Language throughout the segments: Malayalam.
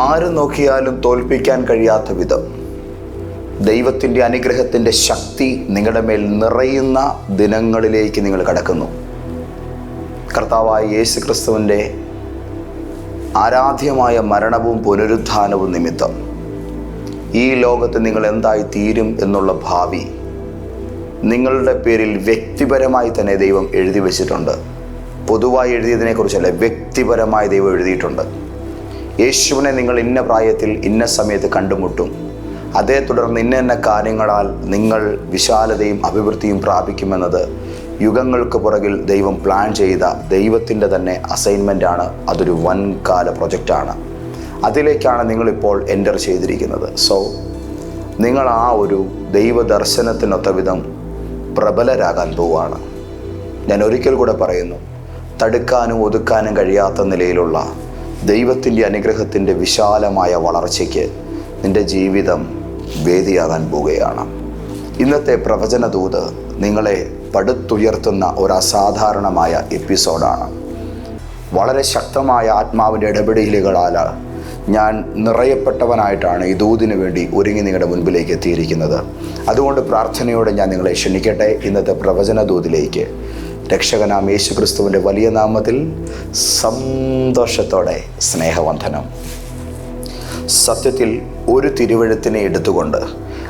ആര് നോക്കിയാലും തോൽപ്പിക്കാൻ കഴിയാത്ത വിധം. ദൈവത്തിന്റെ അനുഗ്രഹത്തിന്റെ ശക്തി നിങ്ങളുടെ മേൽ നിറയുന്ന ദിനങ്ങളിലേക്ക് നിങ്ങൾ കടക്കുന്നു. കർത്താവായ യേശു ക്രിസ്തുവിന്റെ ആരാധ്യമായ മരണവും പുനരുത്ഥാനവും നിമിത്തം ഈ ലോകത്ത് നിങ്ങൾ എന്തായി തീരും എന്നുള്ള ഭാവി നിങ്ങളുടെ പേരിൽ വ്യക്തിപരമായി തന്നെ ദൈവം എഴുതി വച്ചിട്ടുണ്ട്. പൊതുവായി എഴുതിയതിനെക്കുറിച്ചല്ല വ്യക്തിപരമായി ദൈവം എഴുതിയിട്ടുണ്ട്. യേശുവിനെ നിങ്ങൾ ഇന്ന പ്രായത്തിൽ ഇന്ന സമയത്ത് കണ്ടുമുട്ടും. അതേ തുടർന്ന് ഇന്ന ഇന്ന കാര്യങ്ങളാൽ നിങ്ങൾ വിശാലതയും അഭിവൃദ്ധിയും പ്രാപിക്കുമെന്നത് യുഗങ്ങൾക്ക് പുറകിൽ ദൈവം പ്ലാൻ ചെയ്ത ദൈവത്തിന്റെ തന്നെ അസൈൻമെന്റാണ് അതൊരു വൻകാല പ്രൊജക്റ്റാണ് അതിലേക്കാണ് നിങ്ങളിപ്പോൾ എന്റർ ചെയ്തിരിക്കുന്നത്. സോ നിങ്ങൾ ആ ഒരു ദൈവദർശനത്തിനൊത്ത വിധം പ്രബലരാകാൻ പോവുകയാണ് ഞാൻ ഒരിക്കൽ കൂടെ പറയുന്നു തടുക്കാനും ഒതുക്കാനും കഴിയാത്ത നിലയിലുള്ള ദൈവത്തിന്റെ അനുഗ്രഹത്തിന്റെ വിശാലമായ വളർച്ചയ്ക്ക് നിന്റെ ജീവിതം വേദിയാകാൻ പോവുകയാണ് ഇന്നത്തെ പ്രവചനദൂത് നിങ്ങളെ പടുത്തുയർത്തുന്ന ഒരു അസാധാരണമായ എപ്പിസോഡാണ്. വളരെ ശക്തമായ ആത്മാവിന്റെ ഇടപെടലുകളാൽ ഞാൻ നിറയപ്പെട്ടവനായിട്ടാണ് ഈ ദൂതിനു വേണ്ടി ഒരുങ്ങി നിങ്ങളുടെ മുൻപിലേക്ക് എത്തിയിരിക്കുന്നത്. അതുകൊണ്ട് പ്രാർത്ഥനയോടെ ഞാൻ നിങ്ങളെ ക്ഷണിക്കട്ടെ. ഇന്നത്തെ പ്രവചന ദൂതിലേക്ക് രക്ഷകനാം യേശു ക്രിസ്തുവിന്റെ വലിയ നാമത്തിൽ സന്തോഷത്തോടെ സ്നേഹവന്ധനം സത്യത്തിൽ ഒരു തിരുവഴുത്തിനെ എടുത്തുകൊണ്ട്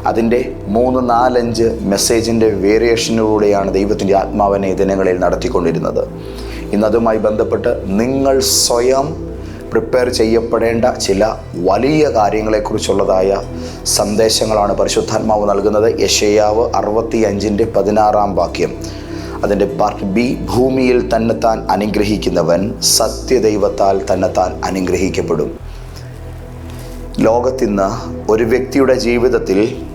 അതിന്റെ മൂന്ന് നാലഞ്ച് മെസ്സേജിന്റെ വേരിയേഷനിലൂടെയാണ് ദൈവത്തിന്റെ ആത്മാവിനെ ദിനങ്ങളിൽ നടത്തിക്കൊണ്ടിരുന്നത്. ഇന്നതുമായി ബന്ധപ്പെട്ട് നിങ്ങൾ സ്വയം പ്രിപ്പയർ ചെയ്യപ്പെടേണ്ട ചില വലിയ കാര്യങ്ങളെക്കുറിച്ചുള്ളതായ സന്ദേശങ്ങളാണ് പരിശുദ്ധാത്മാവ് നൽകുന്നത്. യശയാവ് അറുപത്തി അഞ്ചിന്റെ പതിനാറാം വാക്യം. അതിന്റെ പാർട്ട് ബി ഭൂമിയിൽ തന്നെത്താൻ അനുഗ്രഹിക്കുന്നവൻ സത്യദൈവത്താൽ തന്നെത്താൻ അനുഗ്രഹിക്കപ്പെടും. ലോകത്തിന്ന് ഒരു വ്യക്തിയുടെ ജീവിതത്തിൽ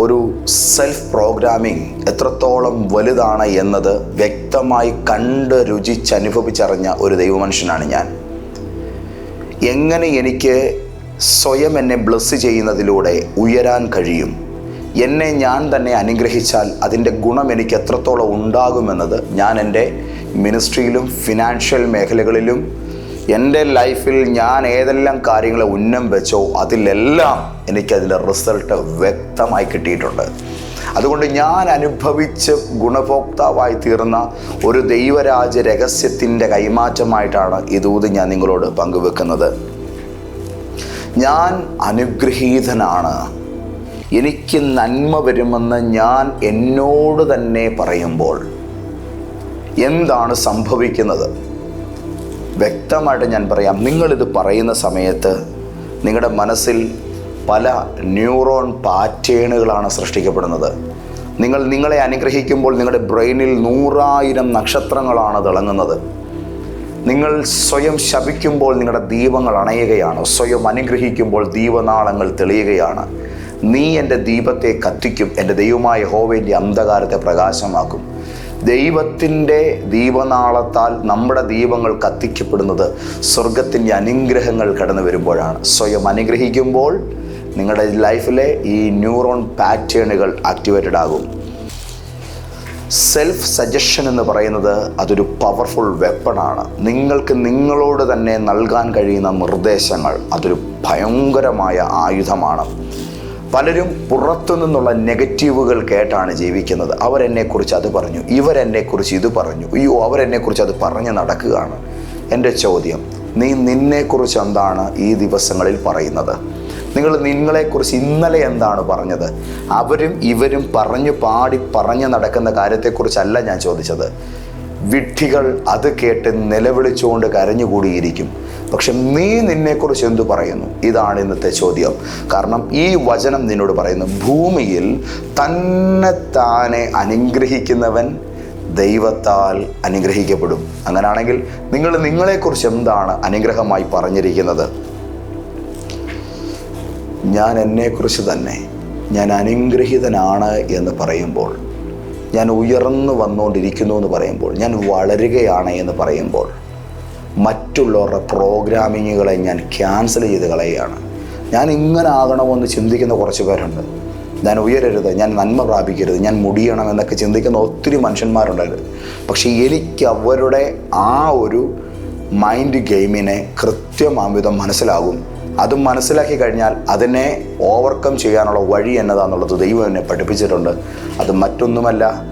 ഒരു സെൽഫ് പ്രോഗ്രാമിംഗ് എത്രത്തോളം വലുതാണ് എന്നത് വ്യക്തമായി കണ്ട് രുചിച്ചനുഭവിച്ചറിഞ്ഞ ഒരു ദൈവമനുഷ്യനാണ് ഞാൻ. എങ്ങനെ എനിക്ക് സ്വയം എന്നെ ബ്ലസ് ചെയ്യുന്നതിലൂടെ ഉയരാൻ കഴിയും? എന്നെ ഞാൻ തന്നെ അനുഗ്രഹിച്ചാൽ അതിന്റെ ഗുണം എനിക്ക് എത്രത്തോളം ഉണ്ടാകുമെന്നത് ഞാൻ എന്റെ മിനിസ്ട്രിയിലും ഫിനാൻഷ്യൽ മേഖലകളിലും എന്റെ ലൈഫിൽ ഞാൻ ഏതെല്ലാം കാര്യങ്ങളെ ഉന്നം വെച്ചോ അതിലെല്ലാം എനിക്കതിന്റെ റിസൾട്ട് വ്യക്തമായി കിട്ടിയിട്ടുണ്ട്. അതുകൊണ്ട് ഞാൻ അനുഭവിച്ച് ഗുണഭോക്താവായി തീർന്ന ഒരു ദൈവരാജ രഹസ്യത്തിന്റെ കൈമാറ്റമായിട്ടാണ് ഇതൂത് ഞാൻ നിങ്ങളോട് പങ്കുവെക്കുന്നത്. ഞാൻ അനുഗ്രഹീതനാണ്. എനിക്ക് നന്മ വരുമെന്ന് ഞാൻ എന്നോട് തന്നെ പറയുമ്പോൾ എന്താണ് സംഭവിക്കുന്നത്? വ്യക്തമായിട്ട് ഞാൻ പറയാം. നിങ്ങളിത് പറയുന്ന സമയത്ത് നിങ്ങളുടെ മനസ്സിൽ പല ന്യൂറോൺ പാറ്റേണുകളാണ് സൃഷ്ടിക്കപ്പെടുന്നത്. നിങ്ങൾ നിങ്ങളെ അനുഗ്രഹിക്കുമ്പോൾ നിങ്ങളുടെ ബ്രെയിനിൽ നൂറായിരം നക്ഷത്രങ്ങളാണ് തിളങ്ങുന്നത്. നിങ്ങൾ സ്വയം ശപിക്കുമ്പോൾ നിങ്ങളുടെ ദീപങ്ങൾ അണയുകയാണ്. സ്വയം അനുഗ്രഹിക്കുമ്പോൾ ദീപനാളങ്ങൾ തെളിയുകയാണ്. നീ എന്റെ ദീപത്തെ കത്തിക്കും എന്റെ ദൈവമായ ഹോവേന്റെ അന്ധകാരത്തെ പ്രകാശമാക്കും. ദൈവത്തിന്റെ ദീപനാളത്താൽ നമ്മുടെ ദീപങ്ങൾ കത്തിക്കപ്പെടുന്നത് സ്വർഗത്തിന്റെ അനുഗ്രഹങ്ങൾ കടന്നു വരുമ്പോഴാണ്. സ്വയം അനുഗ്രഹിക്കുമ്പോൾ നിങ്ങളുടെ ലൈഫിലെ ഈ ന്യൂറോൺ പാറ്റേണുകൾ ആക്ടിവേറ്റഡ് ആകും. സെൽഫ് സജഷൻ എന്ന് പറയുന്നത് അതൊരു പവർഫുൾ വെപ്പണാണ്. നിങ്ങൾക്ക് നിങ്ങളോട് തന്നെ നൽകാൻ കഴിയുന്ന നിർദ്ദേശങ്ങൾ അതൊരു ഭയങ്കരമായ ആയുധമാണ്. പലരും പുറത്തു നിന്നുള്ള നെഗറ്റീവുകൾ കേട്ടാണ് ജീവിക്കുന്നത്. അവരെന്നെക്കുറിച്ച് അത് പറഞ്ഞു. ഇവരെന്നെക്കുറിച്ച് ഇത് പറഞ്ഞു. അയ്യോ അവരെന്നെക്കുറിച്ച് അത് പറഞ്ഞ് നടക്കുകയാണ്. എന്റെ ചോദ്യം നീ നിന്നെക്കുറിച്ച് എന്താണ് ഈ ദിവസങ്ങളിൽ പറയുന്നത്? നിങ്ങൾ നിങ്ങളെക്കുറിച്ച് ഇന്നലെ എന്താണ് പറഞ്ഞത്? അവരും ഇവരും പറഞ്ഞു പാടി പറഞ്ഞു നടക്കുന്ന കാര്യത്തെക്കുറിച്ചല്ല ഞാൻ ചോദിച്ചത്. വിഡ്ഢികൾ അത് കേട്ട് നിലവിളിച്ചുകൊണ്ട് കരഞ്ഞുകൂടിയിരിക്കും. പക്ഷെ നീ നിന്നെക്കുറിച്ച് എന്തു പറയുന്നു? ഇതാണ് ഇന്നത്തെ ചോദ്യം. കാരണം ഈ വചനം നിന്നോട് പറയുന്നു ഭൂമിയിൽ തന്നെ താനെ അനുഗ്രഹിക്കുന്നവൻ ദൈവത്താൽ അനുഗ്രഹിക്കപ്പെടും. അങ്ങനാണെങ്കിൽ നിങ്ങൾ നിങ്ങളെക്കുറിച്ച് എന്താണ് അനുഗ്രഹമായി പറഞ്ഞിരിക്കുന്നത്? ഞാൻ എന്നെക്കുറിച്ച് തന്നെ ഞാൻ അനുഗ്രഹീതനാണ് എന്ന് പറയുമ്പോൾ ഞാൻ ഉയർന്നു വന്നുകൊണ്ടിരിക്കുന്നു എന്ന് പറയുമ്പോൾ ഞാൻ വളരുകയാണ് എന്ന് പറയുമ്പോൾ മറ്റുള്ളവരുടെ പ്രോഗ്രാമിങ്ങുകളെ ഞാൻ ക്യാൻസൽ ചെയ്ത് കളയുകയാണ്. ഞാൻ ഇങ്ങനെ ആകണമെന്ന് ചിന്തിക്കുന്ന കുറച്ച് പേരുണ്ട്. ഞാൻ ഉയരരുത് ഞാൻ നന്മ പ്രാപിക്കരുത് ഞാൻ മുടിയണം എന്നൊക്കെ ചിന്തിക്കുന്ന ഒത്തിരി മനുഷ്യന്മാരുണ്ടായിരുന്നു. പക്ഷേ എനിക്ക് അവരുടെ ആ ഒരു മൈൻഡ് ഗെയിമിനെ കൃത്യമാംവിധം മനസ്സിലാകും. അതും മനസ്സിലാക്കി കഴിഞ്ഞാൽ അതിനെ ഓവർകം ചെയ്യാനുള്ള വഴി എന്നതാന്നുള്ളത് ദൈവം എന്നെ പഠിപ്പിച്ചിട്ടുണ്ട്. അത് മറ്റൊന്നുമല്ല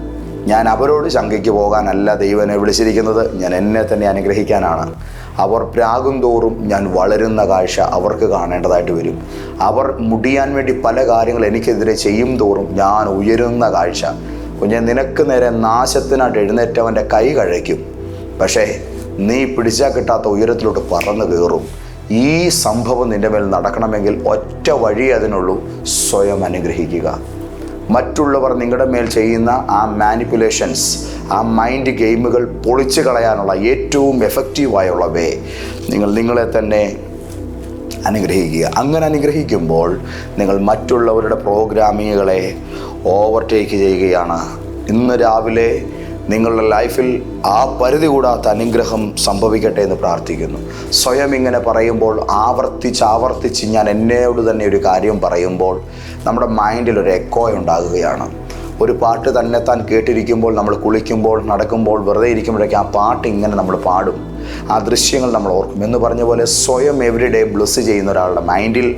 ഞാൻ അവരോട് ശങ്കയ്ക്ക് പോകാനല്ല ദൈവനെ വിളിച്ചിരിക്കുന്നത് ഞാൻ എന്നെ തന്നെ അനുഗ്രഹിക്കാനാണ്. അവർ പ്രാകും തോറും ഞാൻ വളരുന്ന കാഴ്ച അവർക്ക് കാണേണ്ടതായിട്ട് വരും. അവർ മുടിയാൻ വേണ്ടി പല കാര്യങ്ങൾ എനിക്കെതിരെ ചെയ്യും തോറും ഞാൻ ഉയരുന്ന കാഴ്ച. കുഞ്ഞെ നിനക്ക് നേരെ നാശത്തിനായിട്ട് എഴുന്നേറ്റവന്റെ കൈ കഴയ്ക്കും. പക്ഷേ നീ പിടിച്ചാൽ കിട്ടാത്ത ഉയരത്തിലോട്ട് പറന്നു കയറും. ഈ സംഭവം നിന്റെ മേൽ നടക്കണമെങ്കിൽ ഒറ്റ വഴി അതിനുള്ളൂ. സ്വയം അനുഗ്രഹിക്കുക. മറ്റുള്ളവർ നിങ്ങളുടെ മേൽ ചെയ്യുന്ന ആ മാനിപ്പുലേഷൻസ് ആ മൈൻഡ് ഗെയിമുകൾ പൊളിച്ചു കളയാനുള്ള ഏറ്റവും എഫക്റ്റീവായുള്ള വേ. നിങ്ങൾ നിങ്ങളെ തന്നെ അനുഗ്രഹിക്കുക. അങ്ങനെ അനുഗ്രഹിക്കുമ്പോൾ നിങ്ങൾ മറ്റുള്ളവരുടെ പ്രോഗ്രാമിങ്ങുകളെ ഓവർടേക്ക് ചെയ്യുകയാണ്. ഇന്ന് രാവിലെ നിങ്ങളുടെ ലൈഫിൽ ആ പരിധി കൂടാത്ത അനുഗ്രഹം സംഭവിക്കട്ടെ എന്ന് പ്രാർത്ഥിക്കുന്നു. സ്വയം ഇങ്ങനെ പറയുമ്പോൾ ആവർത്തിച്ച് ആവർത്തിച്ച് ഞാൻ എന്നോട് തന്നെ ഒരു കാര്യം പറയുമ്പോൾ നമ്മുടെ മൈൻഡിൽ ഒരു എക്കോ ഉണ്ടാകുകയാണ്. ഒരു പാട്ട് തന്നെ താൻ കേട്ടിരിക്കുമ്പോൾ നമ്മൾ കുളിക്കുമ്പോൾ നടക്കുമ്പോൾ വെറുതെ ഇരിക്കുമ്പോഴൊക്കെ ആ പാട്ട് ഇങ്ങനെ നമ്മൾ പാടും. ആ ദൃശ്യങ്ങൾ നമ്മൾ ഓർക്കും. എന്ന് പറഞ്ഞ പോലെ സ്വയം എവറി ഡേ ബ്ലസ് ചെയ്യുന്ന ഒരാളുടെ മൈൻഡിൽ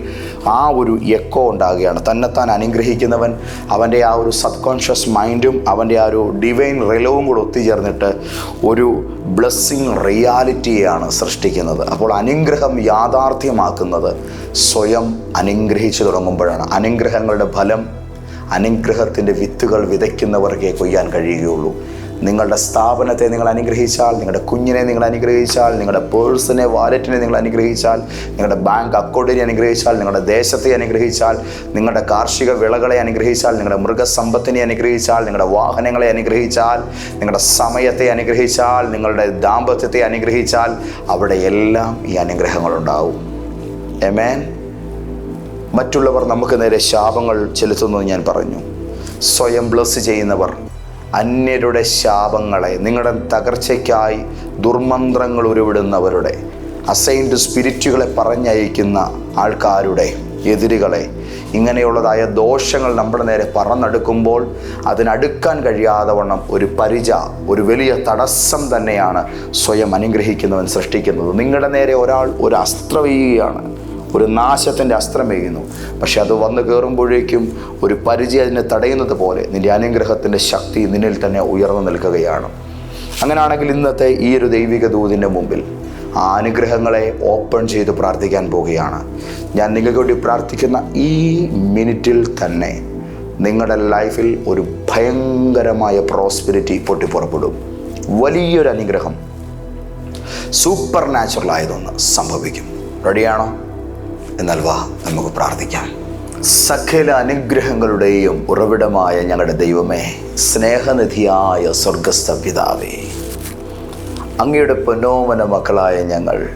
ആ ഒരു എക്കോ ഉണ്ടാകുകയാണ്. തന്നെത്താൻ അനുഗ്രഹിക്കുന്നവൻ അവന്റെ ആ ഒരു സബ് കോൺഷ്യസ് മൈൻഡും അവന്റെ ആ ഒരു ഡിവൈൻ റിലവും കൂടെ ഒത്തുചേർന്നിട്ട് ഒരു ബ്ലെസ്സിങ് റിയാലിറ്റിയാണ് സൃഷ്ടിക്കുന്നത്. അപ്പോൾ അനുഗ്രഹം യാഥാർത്ഥ്യമാക്കുന്നത് സ്വയം അനുഗ്രഹിച്ചു തുടങ്ങുമ്പോഴാണ്. അനുഗ്രഹങ്ങളുടെ ഫലം അനുഗ്രഹത്തിന്റെ വിത്തുകൾ വിതയ്ക്കുന്നവർക്കേ കൊയ്യാൻ കഴിയുകയുള്ളൂ. നിങ്ങളുടെ സ്ഥാപനത്തെ നിങ്ങൾ അനുഗ്രഹിച്ചാൽ നിങ്ങളുടെ കുഞ്ഞിനെ നിങ്ങൾ അനുഗ്രഹിച്ചാൽ നിങ്ങളുടെ പേഴ്സിനെ വാലറ്റിനെ നിങ്ങൾ അനുഗ്രഹിച്ചാൽ നിങ്ങളുടെ ബാങ്ക് അക്കൗണ്ടിനെ അനുഗ്രഹിച്ചാൽ നിങ്ങളുടെ ദേശത്തെ അനുഗ്രഹിച്ചാൽ നിങ്ങളുടെ കാർഷിക വിളകളെ അനുഗ്രഹിച്ചാൽ നിങ്ങളുടെ മൃഗസമ്പത്തിനെ അനുഗ്രഹിച്ചാൽ നിങ്ങളുടെ വാഹനങ്ങളെ അനുഗ്രഹിച്ചാൽ നിങ്ങളുടെ സമയത്തെ അനുഗ്രഹിച്ചാൽ നിങ്ങളുടെ ദാമ്പത്യത്തെ അനുഗ്രഹിച്ചാൽ അവിടെ എല്ലാം ഈ അനുഗ്രഹങ്ങളുണ്ടാവും എമേൻ മറ്റുള്ളവർ നമുക്ക് നേരെ ശാപങ്ങൾ ചെലുത്തുന്നത് ഞാൻ പറഞ്ഞു. സ്വയം ബ്ലസ് ചെയ്യുന്നവർ അന്യരുടെ ശാപങ്ങളെ നിങ്ങളുടെ തകർച്ചയ്ക്കായി ദുർമന്ത്രങ്ങൾ ഉരുവിടുന്നവരുടെ അസൈൻഡ് സ്പിരിറ്റുകളെ പറഞ്ഞയക്കുന്ന ആൾക്കാരുടെ എതിരുകളെ. ഇങ്ങനെയുള്ളതായ ദോഷങ്ങൾ നമ്മുടെ നേരെ പറന്നെടുക്കുമ്പോൾ അതിനടുക്കാൻ കഴിയാതെ വണ്ണം ഒരു പരിച ഒരു വലിയ തടസ്സം തന്നെയാണ് സ്വയം അനുഗ്രഹിക്കുന്നവൻ സൃഷ്ടിക്കുന്നത്. നിങ്ങളുടെ നേരെ ഒരാൾ ഒരു അസ്ത്രവീയാണ് ഒരു നാശത്തിന്റെ അസ്ത്രം വീഴുന്നു പക്ഷെ അത് വന്നു കയറുമ്പോഴേക്കും ഒരു പരിചയം അതിനെ തടയുന്നത് പോലെ നിന്റെ അനുഗ്രഹത്തിന്റെ ശക്തി നിന്നിൽ തന്നെ ഉയർന്നു നിൽക്കുകയാണ്. അങ്ങനെയാണെങ്കിൽ ഇന്നത്തെ ഈ ഒരു ദൈവിക ദൂതിന്റെ മുമ്പിൽ ആ അനുഗ്രഹങ്ങളെ ഓപ്പൺ ചെയ്ത് പ്രാർത്ഥിക്കാൻ പോവുകയാണ്. ഞാൻ നിങ്ങൾക്ക് വേണ്ടി പ്രാർത്ഥിക്കുന്ന ഈ മിനിറ്റിൽ തന്നെ നിങ്ങളുടെ ലൈഫിൽ ഒരു ഭയങ്കരമായ പ്രോസ്പിരിറ്റി പൊട്ടിപ്പുറപ്പെടും. വലിയൊരു അനുഗ്രഹം. സൂപ്പർ നാച്ചുറൽ ആയതൊന്ന് സംഭവിക്കും. റെഡിയാണോ? എന്നാൽ വാ നമുക്ക് പ്രാർത്ഥിക്കാം. സകല അനുഗ്രഹങ്ങളുടെയും ഉറവിടമായ ഞങ്ങളുടെ ദൈവമേ സ്നേഹനിധിയായ സ്വർഗസ്ഥ പിതാവേ. അങ്ങയുടെ പൊന്നോമന മക്കളായ ഞങ്ങൾ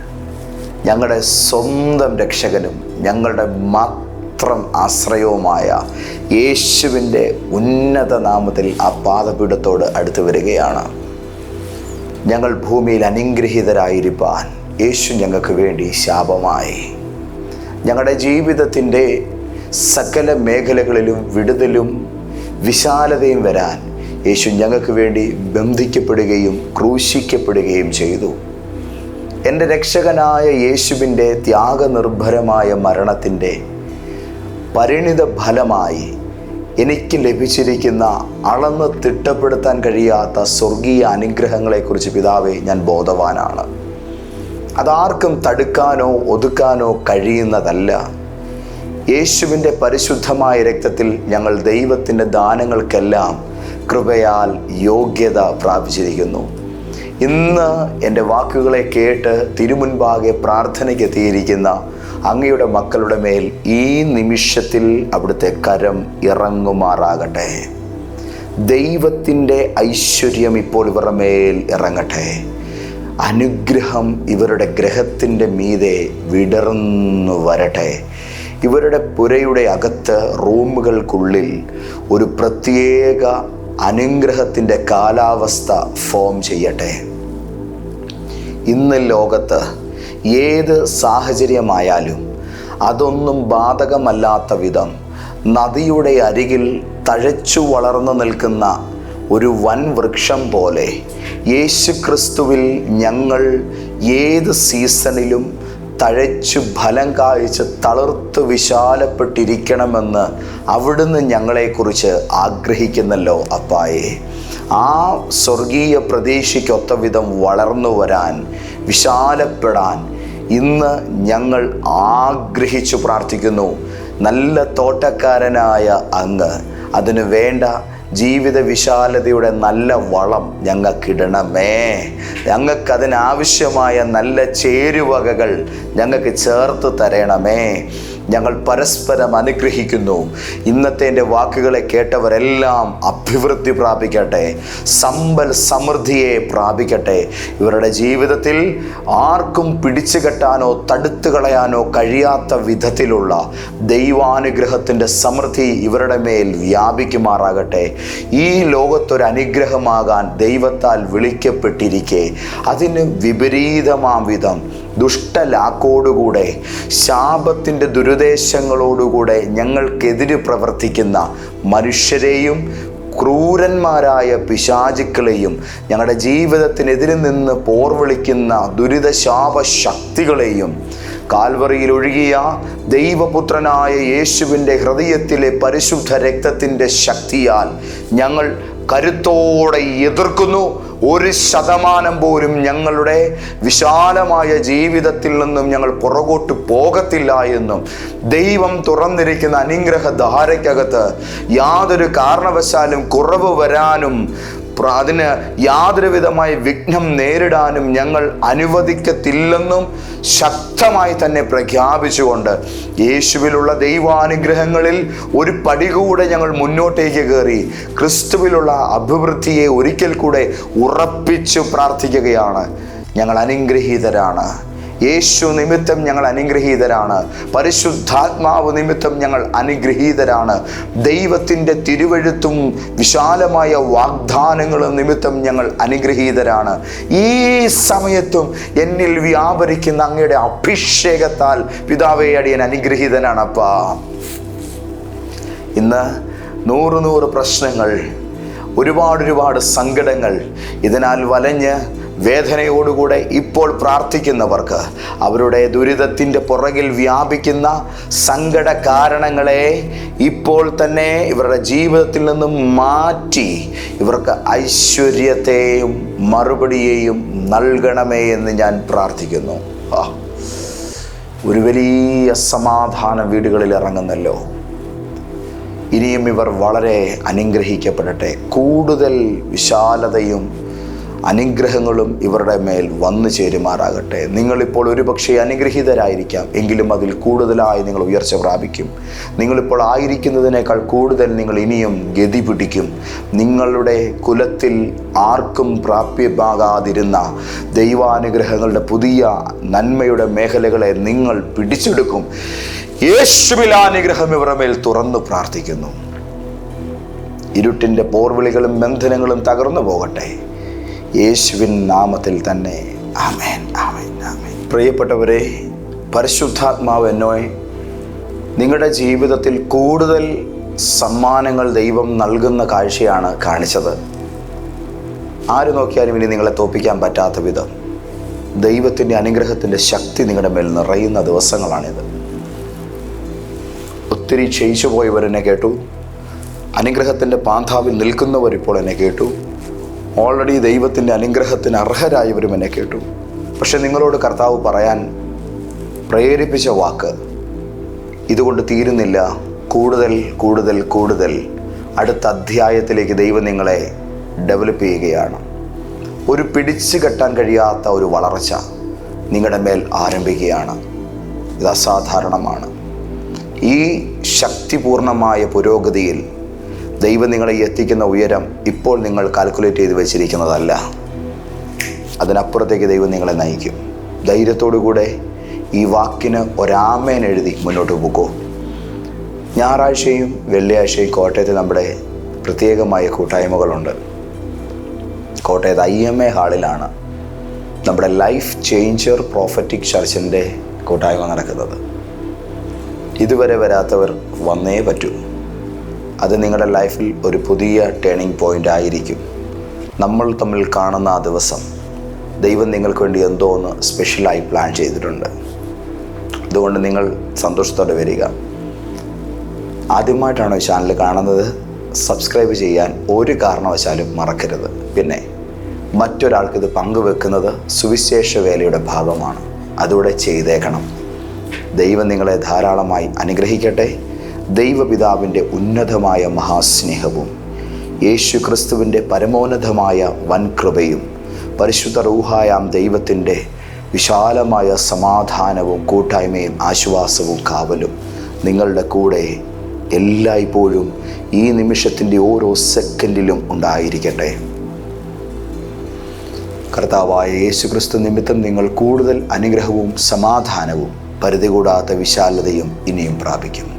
ഞങ്ങളുടെ സ്വന്തം രക്ഷകനും ഞങ്ങളുടെ മാത്രം ആശ്രയവുമായ യേശുവിന്റെ ഉന്നത നാമത്തിൽ ആ പാദപീഠത്തോട് അടുത്തു വരികയാണ്. ഞങ്ങൾ ഭൂമിയിൽ അനുഗ്രഹീതരായിരിക്കാൻ യേശു ഞങ്ങൾക്ക് വേണ്ടി ശാപമായി. ഞങ്ങളുടെ ജീവിതത്തിന്റെ സകല മേഖലകളിലും വിടുതലും വിശാലതയും വരാൻ യേശു ഞങ്ങൾക്ക് വേണ്ടി ബന്ധിക്കപ്പെടുകയും ക്രൂശിക്കപ്പെടുകയും ചെയ്തു. എന്റെ രക്ഷകനായ യേശുവിന്റെ ത്യാഗനിർഭരമായ മരണത്തിന്റെ പരിണിത ഫലമായി എനിക്ക് ലഭിച്ചിരിക്കുന്ന അളന്ന് തിട്ടപ്പെടുത്താൻ കഴിയാത്ത സ്വർഗീയ അനുഗ്രഹങ്ങളെക്കുറിച്ച് പിതാവെ ഞാൻ ബോധവാനാണ്. അതാർക്കും തടുക്കാനോ ഒതുക്കാനോ കഴിയുന്നതല്ല. യേശുവിന്റെ പരിശുദ്ധമായ രക്തത്തിൽ ഞങ്ങൾ ദൈവത്തിന്റെ ദാനങ്ങൾക്കെല്ലാം കൃപയാൽ യോഗ്യത പ്രാപിച്ചിരിക്കുന്നു. ഇന്ന് എന്റെ വാക്കുകളെ കേട്ട് തിരുമുൻപാകെ പ്രാർത്ഥനയ്ക്ക് എത്തിയിരിക്കുന്ന അങ്ങയുടെ മക്കളുടെ മേൽ ഈ നിമിഷത്തിൽ അവിടുത്തെ കരം ഇറങ്ങുമാറാകട്ടെ. ദൈവത്തിന്റെ ഐശ്വര്യം ഇപ്പോൾ ഇവരുടെ മേൽ ഇറങ്ങട്ടെ. അനുഗ്രഹം ഇവരുടെ ഗ്രഹത്തിന്റെ മീതെ വിടർന്നു വരട്ടെ. ഇവരുടെ പുരയുടെ അകത്ത് റൂമുകൾക്കുള്ളിൽ ഒരു പ്രത്യേക അനുഗ്രഹത്തിന്റെ കാലാവസ്ഥ ഫോം ചെയ്യട്ടെ. ഇന്ന് ലോകത്ത് ഏത് സാഹചര്യമായാലും അതൊന്നും ബാധകമല്ലാത്ത വിധം നദിയുടെ അരികിൽ തഴച്ചു വളർന്നു നിൽക്കുന്ന ഒരു വൻ വൃക്ഷം പോലെ യേശു ക്രിസ്തുവിൽ ഞങ്ങൾ ഏത് സീസണിലും തഴച്ചു ഫലം കായ്ച്ച് തളിർത്ത് വിശാലപ്പെട്ടിരിക്കണമെന്ന് അവിടുന്ന് ഞങ്ങളെക്കുറിച്ച് ആഗ്രഹിക്കുന്നല്ലോ അപ്പായെ. ആ സ്വർഗീയ പ്രതീക്ഷയ്ക്കൊത്ത വിധം വളർന്നു വരാൻ വിശാലപ്പെടാൻ ഇന്ന് ഞങ്ങൾ ആഗ്രഹിച്ചു പ്രാർത്ഥിക്കുന്നു. നല്ല തോട്ടക്കാരനായ അങ്ങ്. അതിന് വേണ്ട ജീവിത വിശാലതയുടെ നല്ല വളം ഞങ്ങൾക്കിടണമേ. ഞങ്ങൾക്കതിനാവശ്യമായ നല്ല ചേരുവകകൾ ഞങ്ങൾക്ക് ചേർത്ത് തരണമേ. ഞങ്ങൾ പരസ്പരം അനുഗ്രഹിക്കുന്നു. ഇന്നത്തെ എന്റെ വാക്കുകളെ കേട്ടവരെല്ലാം അഭിവൃദ്ധി പ്രാപിക്കട്ടെ. സമ്പൽ സമൃദ്ധിയെ പ്രാപിക്കട്ടെ. ഇവരുടെ ജീവിതത്തിൽ ആർക്കും പിടിച്ചു കെട്ടാനോ തടുത്തു കളയാനോ കഴിയാത്ത വിധത്തിലുള്ള ദൈവാനുഗ്രഹത്തിന്റെ സമൃദ്ധി ഇവരുടെ മേൽ വ്യാപിക്കുമാറാകട്ടെ. ഈ ലോകത്തൊരു അനുഗ്രഹമാകാൻ ദൈവത്താൽ വിളിക്കപ്പെട്ടിരിക്കെ. അതിന് വിപരീതമാം വിധം ദുഷ്ടലാക്കോടുകൂടെ ശാപത്തിന്റെ ദുരുദ്ദേശങ്ങളോടുകൂടെ ഞങ്ങൾക്കെതിരെ പ്രവർത്തിക്കുന്ന മനുഷ്യരെയും ക്രൂരന്മാരായ പിശാചുക്കളെയും ഞങ്ങളുടെ ജീവിതത്തിനെതിരെ നിന്ന് പോർവിളിക്കുന്ന ദുരിതശാപ ശക്തികളെയും കാൽവറിയിൽ ഒഴുകിയ ദൈവപുത്രനായ യേശുവിന്റെ ഹൃദയത്തിലെ പരിശുദ്ധ രക്തത്തിന്റെ ശക്തിയാൽ ഞങ്ങൾ കരുത്തോടെ എതിർക്കുന്നു. ഒരു ശതമാനം പോലും ഞങ്ങളുടെ വിശാലമായ ജീവിതത്തിൽ നിന്നും ഞങ്ങൾ പുറകോട്ട് പോകത്തില്ല എന്നും ദൈവം തുറന്നിരിക്കുന്ന അനുഗ്രഹ ധാരയ്ക്കകത്ത് യാതൊരു കാരണവശാലും കുറവ് വരാനും അതിന് യാതൊരു വിധമായ വിഘ്നം നേരിടാനും ഞങ്ങൾ അനുവദിക്കത്തില്ലെന്നും ശക്തമായി തന്നെ പ്രഖ്യാപിച്ചുകൊണ്ട് യേശുവിലുള്ള ദൈവാനുഗ്രഹങ്ങളിൽ ഒരു പടി കൂടെ ഞങ്ങൾ മുന്നോട്ടേക്ക് കയറി ക്രിസ്തുവിലുള്ള അഭിവൃദ്ധിയെ ഒരിക്കൽ കൂടെ ഉറപ്പിച്ചു പ്രാർത്ഥിക്കുകയാണ്. ഞങ്ങൾ അനുഗ്രഹീതരാണ്. യേശു നിമിത്തം ഞങ്ങൾ അനുഗ്രഹീതരാണ്. പരിശുദ്ധാത്മാവ് നിമിത്തം ഞങ്ങൾ അനുഗ്രഹീതരാണ്. ദൈവത്തിന്റെ തിരുവഴുത്തും വിശാലമായ വാഗ്ദാനങ്ങളും നിമിത്തം ഞങ്ങൾ അനുഗ്രഹീതരാണ്. ഈ സമയത്തും എന്നിൽ വ്യാപരിക്കുന്ന അങ്ങയുടെ അഭിഷേകത്താൽ പിതാവേ അടിയൻ അനുഗ്രഹീതനാണപ്പാ. ഇന്ന് നൂറ് നൂറ് പ്രശ്നങ്ങൾ ഒരുപാട് ഒരുപാട് സങ്കടങ്ങൾ ഇതിനാൽ വലഞ്ഞ് വേദനയോടുകൂടെ ഇപ്പോൾ പ്രാർത്ഥിക്കുന്നവർക്ക് അവരുടെ ദുരിതത്തിന്റെ പുറകിൽ വ്യാപിക്കുന്ന സങ്കട കാരണങ്ങളെ ഇപ്പോൾ തന്നെ ഇവരുടെ ജീവിതത്തിൽ നിന്നും മാറ്റി ഇവർക്ക് ഐശ്വര്യത്തെയും മറുപടിയെയും നൽകണമേ എന്ന് ഞാൻ പ്രാർത്ഥിക്കുന്നു. ഒരു വലിയ സമാധാനം വീടുകളിൽ ഇറങ്ങുന്നല്ലോ. ഇനിയും ഇവർ വളരെ അനുഗ്രഹിക്കപ്പെടട്ടെ. കൂടുതൽ വിശാലതയും അനുഗ്രഹങ്ങളും ഇവരുടെ മേൽ വന്നു ചേരുമാറാകട്ടെ. നിങ്ങളിപ്പോൾ ഒരുപക്ഷെ അനുഗ്രഹീതരായിരിക്കാം എങ്കിലും അതിൽ കൂടുതലായി നിങ്ങൾ ഉയർച്ച പ്രാപിക്കും. നിങ്ങളിപ്പോൾ ആയിരിക്കുന്നതിനേക്കാൾ കൂടുതൽ നിങ്ങൾ ഇനിയും ഗതി പിടിക്കും. നിങ്ങളുടെ കുലത്തിൽ ആർക്കും പ്രാപ്യമാകാതിരുന്ന ദൈവാനുഗ്രഹങ്ങളുടെ പുതിയ നന്മയുടെ മേഖലകളെ നിങ്ങൾ പിടിച്ചെടുക്കും. യേശുവിൽ അനുഗ്രഹം ഇവരുടെ മേൽ തുറന്നു പ്രാർത്ഥിക്കുന്നു. ഇരുട്ടിന്റെ പോർവിളികളും ബന്ധനങ്ങളും തകർന്നു പോകട്ടെ. യേശുവിൻ നാമത്തിൽ തന്നെ. ആമേൻ ആമേൻ ആമേൻ. പ്രിയപ്പെട്ടവരെ പരിശുദ്ധാത്മാവ് എന്നോ നിങ്ങളുടെ ജീവിതത്തിൽ കൂടുതൽ സമ്മാനങ്ങൾ ദൈവം നൽകുന്ന കാഴ്ചയാണ് കാണിച്ചത്. ആര് നോക്കിയാലും ഇനി നിങ്ങളെ തോപ്പിക്കാൻ പറ്റാത്ത വിധം ദൈവത്തിന്റെ അനുഗ്രഹത്തിന്റെ ശക്തി നിങ്ങളുടെ മേൽ നിറയുന്ന ദിവസങ്ങളാണിത്. ഒത്തിരി ക്ഷയിച്ചു പോയവരെന്നെ കേട്ടു. അനുഗ്രഹത്തിന്റെ പാന്താവിൽ നിൽക്കുന്നവരിപ്പോൾ എന്നെ കേട്ടു. ഓൾറെഡി ദൈവത്തിന്റെ അനുഗ്രഹത്തിന് അർഹരായവരും എന്നെ കേട്ടു. പക്ഷെ നിങ്ങളോട് കർത്താവ് പറയാൻ പ്രേരിപ്പിച്ച വാക്ക് ഇതുകൊണ്ട് തീരുന്നില്ല. കൂടുതൽ കൂടുതൽ കൂടുതൽ. അടുത്ത അധ്യായത്തിലേക്ക് ദൈവം നിങ്ങളെ ഡെവലപ്പ് ചെയ്യുകയാണ്. ഒരു പിടിച്ചു കെട്ടാൻ കഴിയാത്ത ഒരു വളർച്ച നിങ്ങളുടെ മേൽ ആരംഭിക്കുകയാണ്. ഇത് അസാധാരണമാണ്. ഈ ശക്തിപൂർണമായ പുരോഗതിയിൽ ദൈവം നിങ്ങളെ എത്തിക്കുന്ന ഉയരം ഇപ്പോൾ നിങ്ങൾ കാൽക്കുലേറ്റ് ചെയ്ത് വെച്ചിരിക്കുന്നതല്ല. അതിനപ്പുറത്തേക്ക് ദൈവം നിങ്ങളെ നയിക്കും. ധൈര്യത്തോടുകൂടെ ഈ വാക്കിന് ഒരാമേൻ എഴുതി മുന്നോട്ട് പോകൂ ഞായറാഴ്ചയും വെള്ളിയാഴ്ചയും കോട്ടയത്ത് നമ്മുടെ പ്രത്യേകമായ കൂട്ടായ്മകളുണ്ട്. കോട്ടയത്ത് ഐ എം എ ഹാളിലാണ് നമ്മുടെ ലൈഫ് ചേഞ്ചർ പ്രോഫറ്റിക് ചർച്ചിന്റെ കൂട്ടായ്മ നടക്കുന്നത്. ഇതുവരെ വരാത്തവർ വന്നേ പറ്റൂ. അത് നിങ്ങളുടെ ലൈഫിൽ ഒരു പുതിയ ടേണിംഗ് പോയിന്റ് ആയിരിക്കും. നമ്മൾ തമ്മിൽ കാണുന്ന ആ ദിവസം ദൈവം നിങ്ങൾക്ക് വേണ്ടി എന്തോ ഒന്ന് സ്പെഷ്യലായി പ്ലാൻ ചെയ്തിട്ടുണ്ട്. അതുകൊണ്ട് നിങ്ങൾ സന്തോഷത്തോടെ വരിക. ആദ്യമായിട്ടാണ് ചാനൽ കാണുന്നത്. സബ്സ്ക്രൈബ് ചെയ്യാൻ ഒരു കാരണവശാലും മറക്കരുത്. പിന്നെ മറ്റൊരാൾക്കിത് പങ്കുവെക്കുന്നത് സുവിശേഷ വേലയുടെ ഭാഗമാണ്. അതുകൂടെ ചെയ്തേക്കണം. ദൈവം നിങ്ങളെ ധാരാളമായി അനുഗ്രഹിക്കട്ടെ. ദൈവപിതാവിന്റെ ഉന്നതമായ മഹാസ്നേഹവും യേശു ക്രിസ്തുവിന്റെ പരമോന്നതമായ വൻകൃപയും പരിശുദ്ധ റൂഹായാം ദൈവത്തിന്റെ വിശാലമായ സമാധാനവും കൂട്ടായ്മയും ആശ്വാസവും കാവലും നിങ്ങളുടെ കൂടെ എല്ലായ്പ്പോഴും ഈ നിമിഷത്തിന്റെ ഓരോ സെക്കൻഡിലും ഉണ്ടായിരിക്കട്ടെ. കർത്താവായ യേശു ക്രിസ്തു നിമിത്തം നിങ്ങൾ കൂടുതൽ അനുഗ്രഹവും സമാധാനവും പരിധി കൂടാത്ത വിശാലതയും ഇനിയും പ്രാപിക്കും.